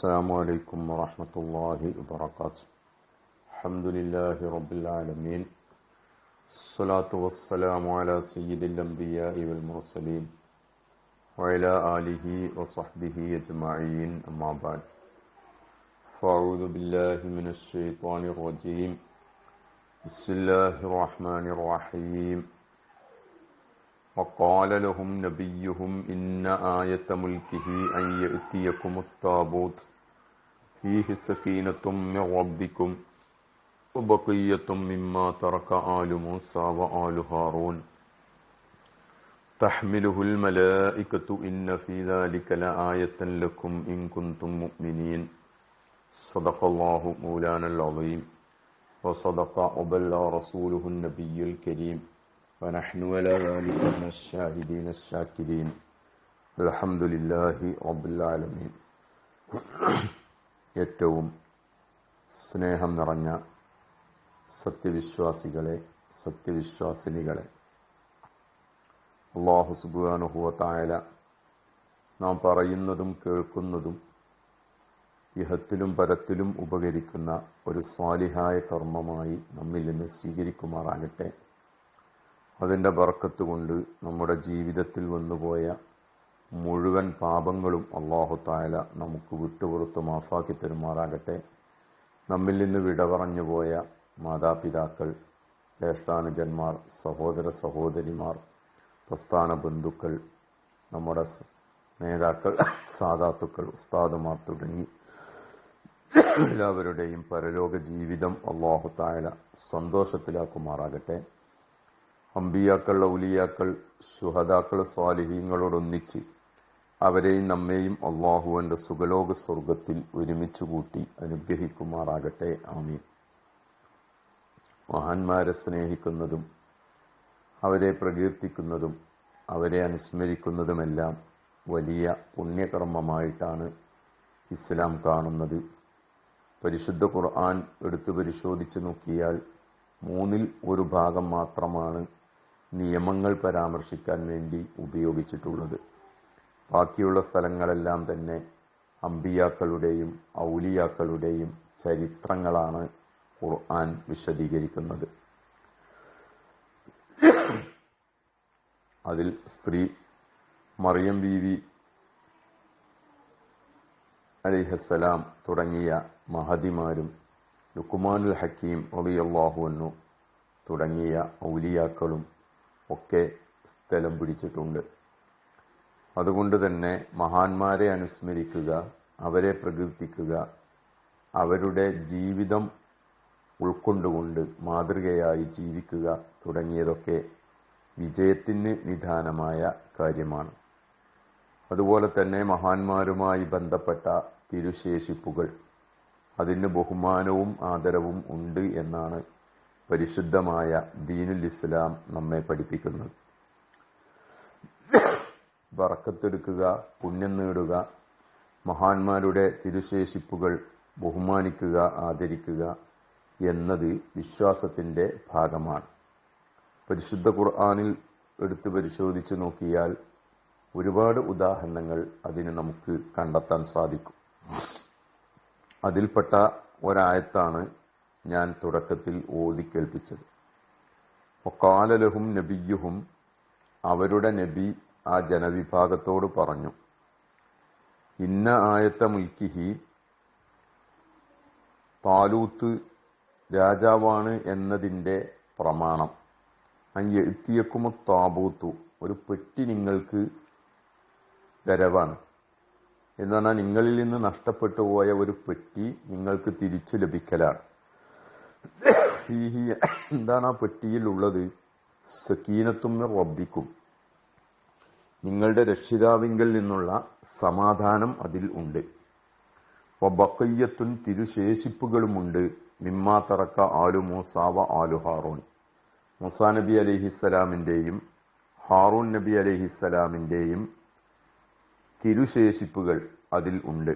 السلام عليكم ورحمة الله وبركاته. الحمد لله رب العالمين. الصلاة والسلام على سيد الأنبياء والمرسلين وعلى آله وصحبه أجمعين. أما بعد فأعوذ بالله من الشيطان الرجيم. بسم الله الرحمن الرحيم. وقال لهم نبيهم إن آية ملكه أن يأتيكم التابوت فيه سكينة من ربكم وبقية مما ترك آل موسى وآل هارون. تحمله الملائكة إن في ذلك لآية لكم إن كنتم مؤمنين. صدق الله مولانا العظيم. وصدق وبلغ رسوله النبي الكريم. ونحن على ذلك من الشاهدين الشاكرين الحمد لله رب العالمين ഏറ്റവും സ്നേഹം നിറഞ്ഞ സത്യവിശ്വാസികളെ സത്യവിശ്വാസിനികളെ അള്ളാഹു സുബാനുഹുവത്തായ നാം പറയുന്നതും കേൾക്കുന്നതും ഇഹത്തിലും പരത്തിലും ഉപകരിക്കുന്ന ഒരു സ്വാലിഹായ കർമ്മമായി നമ്മിൽ നിന്ന് സ്വീകരിക്കുമാറാകട്ടെ അതിന്റെ ബർക്കത്ത് കൊണ്ട് നമ്മുടെ ജീവിതത്തിൽ വന്നുപോയ മുഴുവൻ പാപങ്ങളും അള്ളാഹു തായാല നമുക്ക് വിട്ടുപുറത്ത് മാഫാക്കി തരുമാറാകട്ടെ. നമ്മിൽ നിന്ന് വിട പറഞ്ഞു പോയ മാതാപിതാക്കൾ ജ്യേഷ്ഠാനുജന്മാർ സഹോദര സഹോദരിമാർ പ്രസ്ഥാന ബന്ധുക്കൾ നമ്മുടെ നേതാക്കൾ സാധാത്തുക്കൾ ഉസ്താദുമാർ തുടങ്ങി എല്ലാവരുടെയും പരലോക ജീവിതം അള്ളാഹു തായാല സന്തോഷത്തിലാക്കുമാറാകട്ടെ. അമ്പിയാക്കൾ ഔലിയാക്കൾ സുഹദാക്കൾ സ്വാലിഹീങ്ങളോടൊന്നിച്ച് അവരെയും നമ്മെയും അള്ളാഹുവിന്റെ സുഖലോക സ്വർഗത്തിൽ ഒരുമിച്ച് കൂട്ടി അനുഗ്രഹിക്കുമാറാകട്ടെ. ആമീൻ. മഹാന്മാരെ സ്നേഹിക്കുന്നതും അവരെ പ്രകീർത്തിക്കുന്നതും അവരെ അനുസ്മരിക്കുന്നതുമെല്ലാം വലിയ പുണ്യകർമ്മമായിട്ടാണ് ഇസ്ലാം കാണുന്നത്. പരിശുദ്ധ ഖുർആൻ എടുത്തു പരിശോധിച്ച് നോക്കിയാൽ മൂന്നിൽ ഒരു ഭാഗം മാത്രമാണ് നിയമങ്ങൾ പരാമർശിക്കാൻ വേണ്ടി ഉപയോഗിച്ചിട്ടുള്ളത്. ബാക്കിയുള്ള സ്ഥലങ്ങളെല്ലാം തന്നെ അമ്പിയാക്കളുടെയും ഔലിയാക്കളുടെയും ചരിത്രങ്ങളാണ് ഖുർആൻ വിശദീകരിക്കുന്നത്. അതിൽ സ്ത്രീ മറിയം ബീവി അലിഹസലാം തുടങ്ങിയ മഹതിമാരും ലുക്കുമാനുൽ ഹക്കീം ഒളിയല്ലാഹുവന്നു തുടങ്ങിയ ഔലിയാക്കളും ഒക്കെ സ്ഥലം പിടിച്ചിട്ടുണ്ട്. അതുകൊണ്ട് തന്നെ മഹാന്മാരെ അനുസ്മരിക്കുക അവരെ പ്രകീർത്തിക്കുക അവരുടെ ജീവിതം ഉൾക്കൊണ്ടുകൊണ്ട് മാതൃകയായി ജീവിക്കുക തുടങ്ങിയതൊക്കെ വിജയത്തിന് നിധാനമായ കാര്യമാണ്. അതുപോലെ തന്നെ മഹാന്മാരുമായി ബന്ധപ്പെട്ട തിരുശേഷിപ്പുകൾ. അതിന് ബഹുമാനവും ആദരവും ഉണ്ട് എന്നാണ് പരിശുദ്ധമായ ദീനുൽ ഇസ്ലാം നമ്മെ പഠിപ്പിക്കുന്നത്. വറക്കത്തെടുക്കുക പുണ്യം നേടുക മഹാന്മാരുടെ തിരുശേഷിപ്പുകൾ ബഹുമാനിക്കുക ആദരിക്കുക എന്നത് വിശ്വാസത്തിന്റെ ഭാഗമാണ്. പരിശുദ്ധ ഖുർആാനിൽ എടുത്തു പരിശോധിച്ച് നോക്കിയാൽ ഒരുപാട് ഉദാഹരണങ്ങൾ അതിന് നമുക്ക് കണ്ടെത്താൻ സാധിക്കും. അതിൽപ്പെട്ട ഒരായത്താണ് ഞാൻ തുടക്കത്തിൽ ഓതി കേൾപ്പിച്ചത്. ഒക്കാലലഹും നബിയുഹും അവരുടെ നബി ആ ജനവിഭാഗത്തോട് പറഞ്ഞു ഇന്ന ആയത്ത മുൽക്കിഹി താലൂത്ത് രാജാവാണ് എന്നതിന്റെ പ്രമാണം. അയ്യ എത്തിയക്കുമ താബൂത്തു ഒരു പെട്ടി നിങ്ങൾക്ക് വരവാണ്. എന്ന് പറഞ്ഞാൽ നിങ്ങളിൽ നിന്ന് നഷ്ടപ്പെട്ടു പോയ ഒരു പെട്ടി നിങ്ങൾക്ക് തിരിച്ചു ലഭിക്കലാണ്. എന്താണ് ആ പെട്ടിയിൽ ഉള്ളത് സക്കീനത്തും റബ്ബിക്കും. നിങ്ങളുടെ രക്ഷിതാവിങ്കിൽ നിന്നുള്ള സമാധാനം അതിൽ ഉണ്ട്. ബക്കയ്യത്തുൻ തിരുശേഷിപ്പുകളുമുണ്ട്. മിമ്മാ തറക്ക ആലു മൂസാവ ആലു ഹാറൂൺ മുസാ നബി അലഹിസ്സലാമിന്റെയും ഹാറൂൺ നബി അലഹിസ്സലാമിന്റെയും തിരുശേഷിപ്പുകൾ അതിൽ ഉണ്ട്.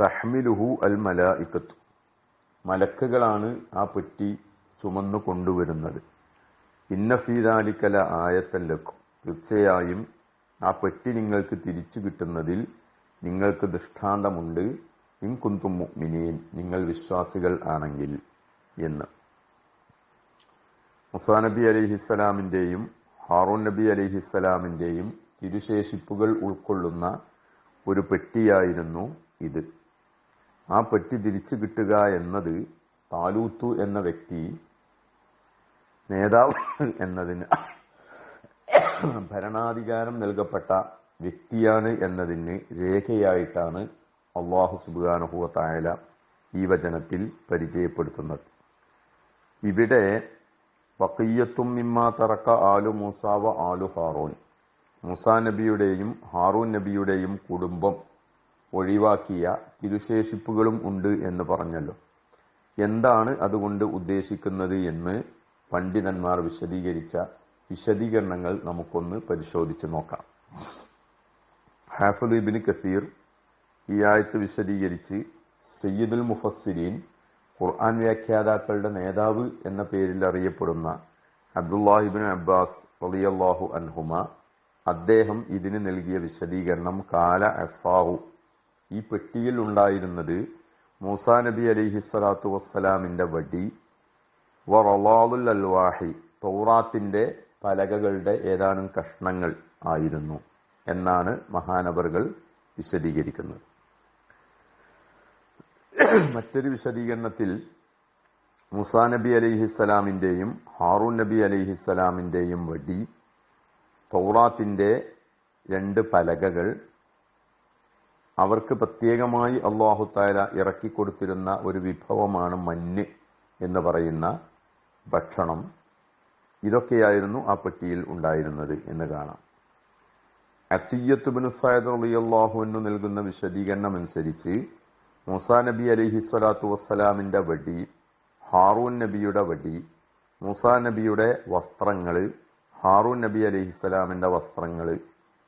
തഹ്മിലുഹു അൽ മലായിക്കത്തു. മലക്കുകളാണ് ആ പെട്ടി ചുമന്നു കൊണ്ടുവരുന്നത്. ഇന്നഫീദാലിക്കല ആയത്തല്ലക്കും തീർച്ചയായും ആ പെട്ടി നിങ്ങൾക്ക് തിരിച്ചു കിട്ടുന്നതിൽ നിങ്ങൾക്ക് ദൃഷ്ടാന്തമുണ്ട്. ഇൻകുന്തും കുന്തും നിങ്ങൾ വിശ്വാസികൾ ആണെങ്കിൽ എന്ന്. മുസാ നബി അലിഹിസ്സലാമിന്റെയും ഹാറൂൻ നബി അലിഹിസ്സലാമിന്റെയും തിരുശേഷിപ്പുകൾ ഉൾക്കൊള്ളുന്ന ഒരു പെട്ടിയായിരുന്നു ഇത്. ആ പെട്ടി തിരിച്ചു കിട്ടുക എന്നത് താലൂത്തു എന്ന വ്യക്തി നേതാവ് എന്നതിന് ഭരണാധികാരം നൽകപ്പെട്ട വ്യക്തിയാണ് എന്നതിന് രേഖയായിട്ടാണ് അള്ളാഹു സുബാനുഹുവ ഈ വചനത്തിൽ പരിചയപ്പെടുത്തുന്നത്. ഇവിടെ വക്കയ്യത്തും മിമ്മാ തറക്ക ആലു മൂസാവ ആലു ഹാറൂൻ. മൂസാ നബിയുടെയും ഹാറൂൻ നബിയുടെയും കുടുംബം ഒഴിവാക്കിയ തിരുശേഷിപ്പുകളും ഉണ്ട് എന്ന് പറഞ്ഞല്ലോ. എന്താണ് അതുകൊണ്ട് ഉദ്ദേശിക്കുന്നത് എന്ന് പണ്ഡിതന്മാർ വിശദീകരിച്ച വിശദീകരണങ്ങൾ നമുക്കൊന്ന് പരിശോധിച്ച് നോക്കാം. ഹാഫിദ് കസീർ ഈ ആയത്ത് വിശദീകരിച്ച് സയ്യിദുൽ മുഫസ്സിരീൻ ഖുർആൻ വ്യാഖ്യാതാക്കളുടെ നേതാവ് എന്ന പേരിൽ അറിയപ്പെടുന്ന അബ്ദുല്ലാഹിബിൻ അബ്ബാസ് റളിയല്ലാഹു അൻഹുമ അദ്ദേഹം ഇതിന് നൽകിയ വിശദീകരണം കാല അസാഹു ഈ പെട്ടിയിൽ ഉണ്ടായിരുന്നത് മൂസാ നബി അലിഹി സ്വലാത്തു വസ്സലാമിന്റെ വടി വറലാലുൽ അൽവാഹി തൗറാത്തിന്റെ പലകകളുടെ ഏതാനും കഷ്ണങ്ങൾ ആയിരുന്നു എന്നാണ് മഹാനവറുകൾ വിശദീകരിക്കുന്നത്. മറ്റൊരു വിശദീകരണത്തിൽ മുസാ നബി അലിഹിസ്സലാമിന്റെയും ഹാറൂൻ നബി അലിഹിസ്സലാമിന്റെയും വടി തൗറാത്തിന്റെ രണ്ട് പലകകൾ അവർക്ക് പ്രത്യേകമായി അള്ളാഹു താല ഇറക്കിക്കൊടുത്തിരുന്ന ഒരു വിഭവമാണ് മഞ്ഞ് എന്ന് പറയുന്ന ഭക്ഷണം. ഇതൊക്കെയായിരുന്നു ആ പെട്ടിയിൽ ഉണ്ടായിരുന്നത് എന്ന് കാണാം. അത്തിയ്യത്തുബിന് സയദ് അള്ളാഹുവിന് നൽകുന്ന വിശദീകരണം അനുസരിച്ച് മൂസാ നബി അലിഹി സ്വലാത്തു വസ്സലാമിന്റെ വടി ഹാറൂൻ നബിയുടെ വടി മൂസാ നബിയുടെ വസ്ത്രങ്ങൾ ഹാറൂൻ നബി അലിഹിസ്സലാമിന്റെ വസ്ത്രങ്ങൾ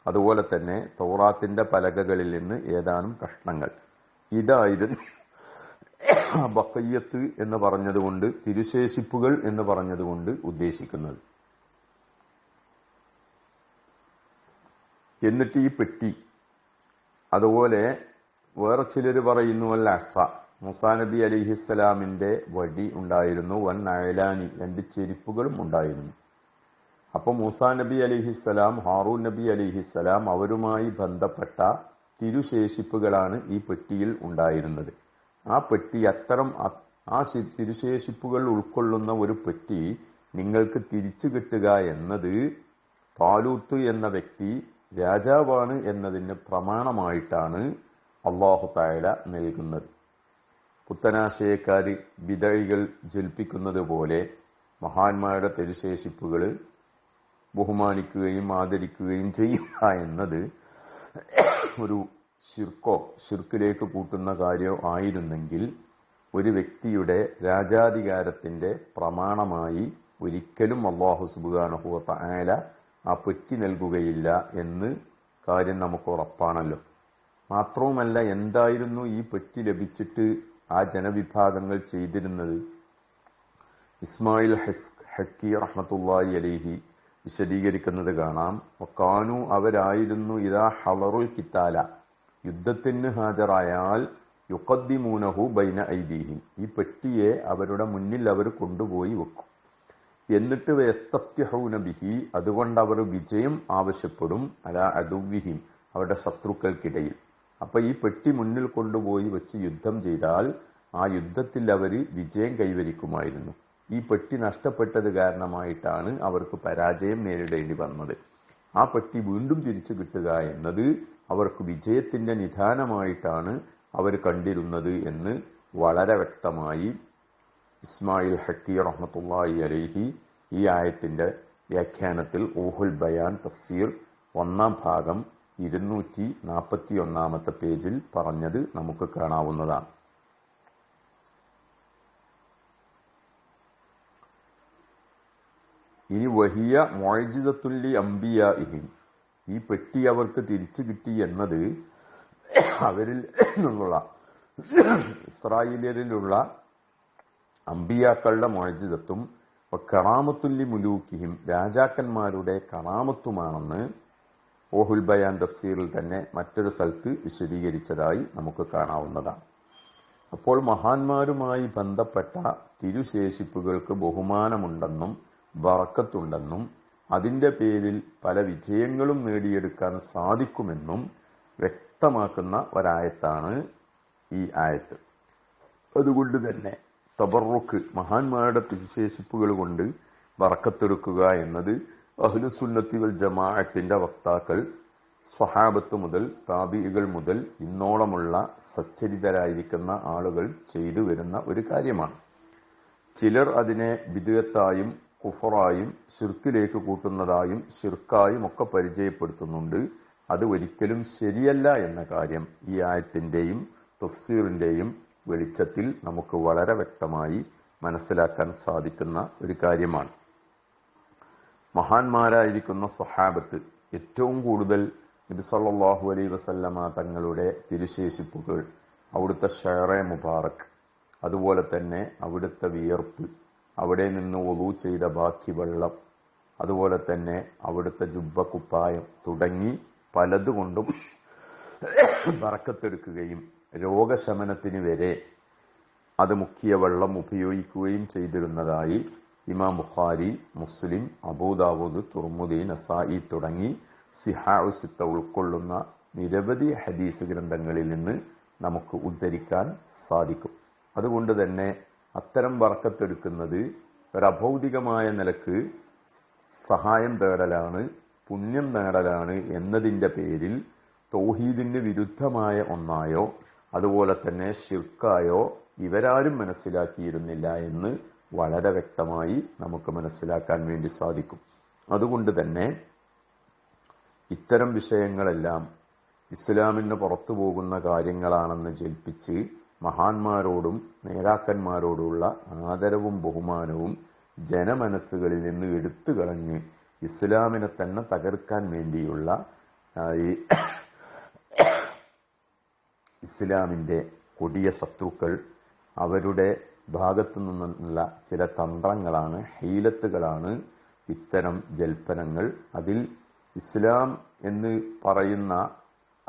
അതുപോലെ തന്നെ തോറാത്തിന്റെ പലകകളിൽ നിന്ന് ഏതാനും കഷ്ണങ്ങൾ. ഇതായിരുന്നു ബക്കയ്യത്ത് എന്ന് പറഞ്ഞതുകൊണ്ട് തിരുശേഷിപ്പുകൾ എന്ന് പറഞ്ഞതുകൊണ്ട് ഉദ്ദേശിക്കുന്നത്. എന്നിട്ട് ഈ പെട്ടി. അതുപോലെ വേറെ ചിലർ പറയുന്നു അല്ല അസ മുസാ നബി അലിഹിസ്സലാമിന്റെ വടി ഉണ്ടായിരുന്നു വൻ അയലാനി രണ്ട് ചെരിപ്പുകളും ഉണ്ടായിരുന്നു. അപ്പൊ മൂസാ നബി അലിഹിസ്സലാം ഹാറൂൻ നബി അലിഹിസ്സലാം അവരുമായി ബന്ധപ്പെട്ട തിരുശേഷിപ്പുകളാണ് ഈ പെട്ടിയിൽ ഉണ്ടായിരുന്നത്. ആ പെട്ടി അത്തരം ആ തിരുശേഷിപ്പുകൾ ഉൾക്കൊള്ളുന്ന ഒരു പെട്ടി നിങ്ങൾക്ക് തിരിച്ചു കിട്ടുക എന്നത് താലൂത്ത് എന്ന വ്യക്തി രാജാവാണ് എന്നതിന് പ്രമാണമായിട്ടാണ് അള്ളാഹു തായാല നൽകുന്നത്. പുത്തനാശയക്കാർ വിതഴികൾ ജൽപ്പിക്കുന്നത് പോലെ മഹാന്മാരുടെ തിരുശേഷിപ്പുകൾ ബഹുമാനിക്കുകയും ആദരിക്കുകയും ചെയ്യുക എന്നത് ഒരു ശിർക്കോ ശിർക്കിലേക്ക് കൂട്ടുന്ന കാര്യമോ ആയിരുന്നെങ്കിൽ ഒരു വ്യക്തിയുടെ രാജാധികാരത്തിന്റെ പ്രമാണമായി ഒരിക്കലും അള്ളാഹു സുബാനഹുവ തായാല ആ പൊറ്റി നൽകുകയില്ല എന്ന് കാര്യം നമുക്ക് ഉറപ്പാണല്ലോ. മാത്രവുമല്ല എന്തായിരുന്നു ഈ പെറ്റി ലഭിച്ചിട്ട് ആ ജനവിഭാഗങ്ങൾ ചെയ്തിരുന്നത്? ഇസ്മായിൽ ഹെസ് ഹക്കി റഹ്മത്തുല്ലാഹി അലിഹി വിശദീകരിക്കുന്നത് കാണാം. കാനു അവരായിരുന്നു ഇതാ ഹളറുൽ കിത്താല. യുദ്ധത്തിന് ഹാജരായാൽ യുക്കദ്ദിമൂനഹു ബൈന ഐദീഹിം. ഈ പെട്ടിയെ അവരുടെ മുന്നിൽ അവർ കൊണ്ടുപോയി വെക്കും. എന്നിട്ട് വ്യസ്തഫ്തിഹൂന ബിഹി അതുകൊണ്ട് അവർ വിജയം ആവശ്യപ്പെടും അല അതുവിഹിം അവരുടെ ശത്രുക്കൾക്കിടയിൽ. അപ്പൊ ഈ പെട്ടി മുന്നിൽ കൊണ്ടുപോയി വെച്ച് യുദ്ധം ചെയ്താൽ ആ യുദ്ധത്തിൽ അവർ വിജയം കൈവരിക്കുമായിരുന്നു. ഈ പെട്ടി നഷ്ടപ്പെട്ടത് കാരണമായിട്ടാണ് അവർക്ക് പരാജയം നേരിടേണ്ടി വന്നത്. ആ പെട്ടി വീണ്ടും തിരിച്ചു കിട്ടുക എന്നത് അവർക്ക് വിജയത്തിന്റെ നിധാനമായിട്ടാണ് അവർ കണ്ടിരുന്നത് എന്ന് വളരെ വ്യക്തമായി ഇസ്മായിൽ ഹക്കി റഹ്മത്തുള്ളാഹി അലൈഹി ഈ ആയത്തിന്റെ വ്യാഖ്യാനത്തിൽ ഊഹുൽ ബയാൻ തഫ്സീർ ഒന്നാം ഭാഗം ഇരുന്നൂറ്റി നാൽപ്പത്തി ഒന്നാമത്തെ പേജിൽ പറഞ്ഞത് നമുക്ക് കാണാവുന്നതാണ്. ഇനി വഹിയ മൊഴിജിതത്തുല്ലി അംബിയ ഇഹിൻ ഈ പെട്ടി അവർക്ക് തിരിച്ചു കിട്ടി എന്നത് അവരിൽ നിന്നുള്ള ഇസ്രായേലിലുള്ള അമ്പിയാക്കളുടെ മോയജിതത്വം കറാമത്തുല്ലി മുലൂക്കിയും രാജാക്കന്മാരുടെ കറാമത്തുമാണെന്ന് ഓഹുൽ ബയാൻ തഫ്സീറിൽ തന്നെ മറ്റൊരു സ്ഥലത്ത് വിശദീകരിച്ചതായി നമുക്ക് കാണാവുന്നതാണ്. അപ്പോൾ മഹാന്മാരുമായി ബന്ധപ്പെട്ട തിരുശേഷിപ്പുകൾക്ക് ബഹുമാനമുണ്ടെന്നും വറക്കത്തുണ്ടെന്നും അതിന്റെ പേരിൽ പല വിജയങ്ങളും നേടിയെടുക്കാൻ സാധിക്കുമെന്നും വ്യക്തമാക്കുന്ന ഒരായത്താണ് ഈ ആയത്ത്. അതുകൊണ്ട് തന്നെ തബറുക്ക് മഹാന്മാരുടെ തിരുശേഷിപ്പുകൾ കൊണ്ട് വറക്കത്തെടുക്കുക എന്നത് അഹ്ലുസുന്നത്തികൾ ജമാഅത്തിന്റെ വക്താക്കൾ സ്വഹാബത്ത് മുതൽ താബികൾ മുതൽ ഇന്നോളമുള്ള സച്ചരിതരായിരിക്കുന്ന ആളുകൾ ചെയ്തു വരുന്ന ഒരു കാര്യമാണ്. ചിലർ അതിനെ വിദഗത്തായും കുഫറായും ഷിർക്കിലേക്ക് കൂട്ടുന്നതായും ഷിർക്കായും ഒക്കെ പരിചയപ്പെടുത്തുന്നുണ്ട്. അത് ഒരിക്കലും ശരിയല്ല എന്ന കാര്യം ഈ ആയത്തിന്റെയും തഫ്സീറിന്റെയും വെളിച്ചത്തിൽ നമുക്ക് വളരെ വ്യക്തമായി മനസ്സിലാക്കാൻ സാധിക്കുന്ന ഒരു കാര്യമാണ്. മഹാന്മാരായിരിക്കുന്ന സ്വഹാബത്ത് ഏറ്റവും കൂടുതൽ നബി സല്ലല്ലാഹു അലൈഹി വസല്ലമ തങ്ങളുടെ തിരുശേഷിപ്പുകൾ അവിടുത്തെ ഷെയറെ മുബാറക് അതുപോലെ തന്നെ അവിടുത്തെ വിയർപ്പ് അവിടെ നിന്ന് ഒതു ചെയ്ത ബാക്കി വെള്ളം. അതുപോലെ തന്നെ അവിടുത്തെ ജുബ്ബ കുപ്പായം തുടങ്ങി പലതുകൊണ്ടും വറക്കത്തെടുക്കുകയും രോഗശമനത്തിന് വരെ അത് മുക്കിയ വെള്ളം ഉപയോഗിക്കുകയും ചെയ്തിരുന്നതായി ഇമാം Bukhari Muslim Abu Dawud Tirmidhi Nasai തുടങ്ങി സിഹാഉസിത്ത ഉൾക്കൊള്ളുന്ന നിരവധി ഹദീസ് ഗ്രന്ഥങ്ങളിൽ നിന്ന് നമുക്ക് ഉദ്ധരിക്കാൻ സാധിക്കും. അതുകൊണ്ട് തന്നെ അത്തരം വറക്കത്തെടുക്കുന്നത് ഒരഭൗതികമായ നിലയ്ക്ക് സഹായം തേടലാണ് പുണ്യം നേടലാണ് എന്നതിന്റെ പേരിൽ തൗഹീദിന് വിരുദ്ധമായ ഒന്നായോ അതുപോലെ തന്നെ ശിർക്കായോ ഇവരാരും മനസ്സിലാക്കിയിരുന്നില്ല എന്ന് വളരെ വ്യക്തമായി നമുക്ക് മനസ്സിലാക്കാൻ വേണ്ടി സാധിക്കും. അതുകൊണ്ട് തന്നെ ഇത്തരം വിഷയങ്ങളെല്ലാം ഇസ്ലാമിന് പുറത്തു പോകുന്ന കാര്യങ്ങളാണെന്ന് ജൽപ്പിച്ച് മഹാന്മാരോടും നേതാക്കന്മാരോടുള്ള ആദരവും ബഹുമാനവും ജനമനസ്സുകളിൽ നിന്ന് എടുത്തു കളഞ്ഞ് ഇസ്ലാമിനെ തന്നെ തകർക്കാൻ വേണ്ടിയുള്ള ഈ ഇസ്ലാമിന്റെ കൊടിയ ശത്രുക്കൾ അവരുടെ ഭാഗത്തു നിന്നുള്ള ചില തന്ത്രങ്ങളാണ് ഹീലത്തുകളാണ് ഇത്തരം ജൽപ്പനങ്ങൾ. അതിൽ ഇസ്ലാം എന്ന് പറയുന്ന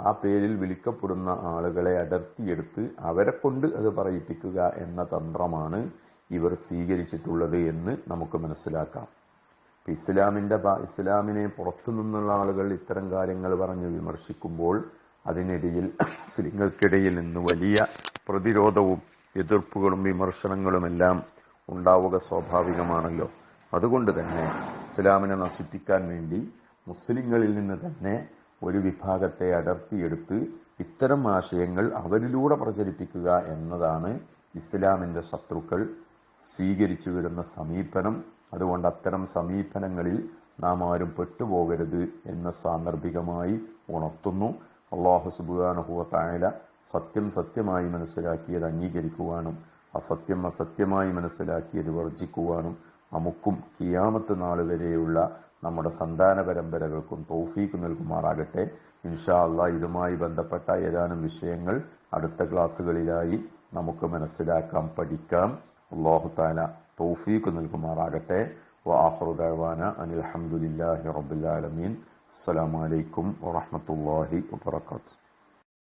ആ പേരിൽ വിളിക്കപ്പെടുന്ന ആളുകളെ അടർത്തിയെടുത്ത് അവരെ കൊണ്ട് അത് പറയിപ്പിക്കുക എന്ന തന്ത്രമാണ് ഇവർ സ്വീകരിച്ചിട്ടുള്ളത് എന്ന് നമുക്ക് മനസ്സിലാക്കാം. ഇസ്ലാമിന്റെ ഇസ്ലാമിനെ പുറത്തു നിന്നുള്ള ആളുകൾ ഇത്തരം കാര്യങ്ങൾ പറഞ്ഞ് വിമർശിക്കുമ്പോൾ അതിനിടയിൽ മുസ്ലിങ്ങൾക്കിടയിൽ നിന്ന് വലിയ പ്രതിരോധവും എതിർപ്പുകളും വിമർശനങ്ങളുമെല്ലാം ഉണ്ടാവുക സ്വാഭാവികമാണല്ലോ. അതുകൊണ്ട് തന്നെ ഇസ്ലാമിനെ നശിപ്പിക്കാൻ വേണ്ടി മുസ്ലിങ്ങളിൽ നിന്ന് തന്നെ ഒരു വിഭാഗത്തെ അടർത്തിയെടുത്ത് ഇത്തരം ആശയങ്ങൾ അവരിലൂടെ പ്രചരിപ്പിക്കുക എന്നതാണ് ഇസ്ലാമിന്റെ ശത്രുക്കൾ സ്വീകരിച്ചു വരുന്ന സമീപനം. അതുകൊണ്ട് അത്തരം സമീപനങ്ങളിൽ നാം ആരും പെട്ടുപോകരുത് എന്ന് സാന്ദർഭികമായി ഉണർത്തുന്നു. അള്ളാഹു സുബാനുഹുവ തായാല സത്യം സത്യമായി മനസ്സിലാക്കിയത് അംഗീകരിക്കുവാനും അസത്യം അസത്യമായി മനസ്സിലാക്കിയത് വർജിക്കുവാനും നമുക്കും കിയാമത്ത് നാൾ വരെയുള്ള നമ്മുടെ സന്താന പരമ്പരകൾക്കും തൗഫീക്ക് നൽകുമാറാകട്ടെ. ഇൻഷാ അള്ളാ ഇതുമായി ബന്ധപ്പെട്ട ഏതാനും വിഷയങ്ങൾ അടുത്ത ക്ലാസ്സുകളിലായി നമുക്ക് മനസ്സിലാക്കാം പഠിക്കാം. അള്ളാഹു താല തൗഫീക്ക് നൽകുമാറാകട്ടെ. വാഹുറു ദഅവാന അനിൽ ഹംദുലില്ലാഹി വാഹമത്തല്ലാഹി ആലമീൻ.